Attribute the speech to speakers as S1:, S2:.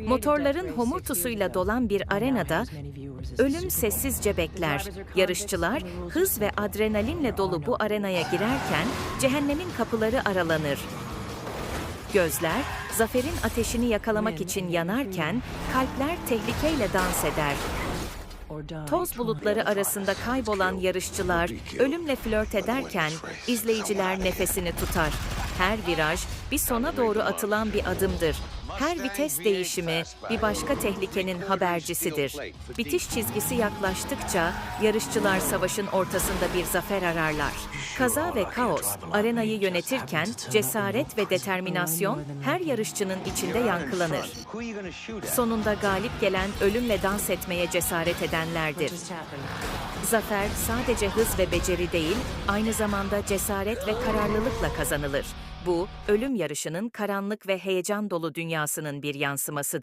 S1: Motorların homurtusuyla dolan bir arenada ölüm sessizce bekler. Yarışçılar hız ve adrenalinle dolu bu arenaya girerken cehennemin kapıları aralanır. Gözler zaferin ateşini yakalamak için yanarken kalpler tehlikeyle dans eder. Toz bulutları arasında kaybolan yarışçılar ölümle flört ederken izleyiciler nefesini tutar. Her viraj bir sona doğru atılan bir adımdır. Her vites değişimi bir başka tehlikenin habercisidir. Bitiş çizgisi yaklaştıkça yarışçılar savaşın ortasında bir zafer ararlar. Kaza ve kaos arenayı yönetirken cesaret ve determinasyon her yarışçının içinde yankılanır. Sonunda galip gelen ölümle dans etmeye cesaret edenlerdir. Zafer sadece hız ve beceri değil, aynı zamanda cesaret ve kararlılıkla kazanılır. Bu, ölüm yarışının karanlık ve heyecan dolu dünyasının bir yansımasıdır.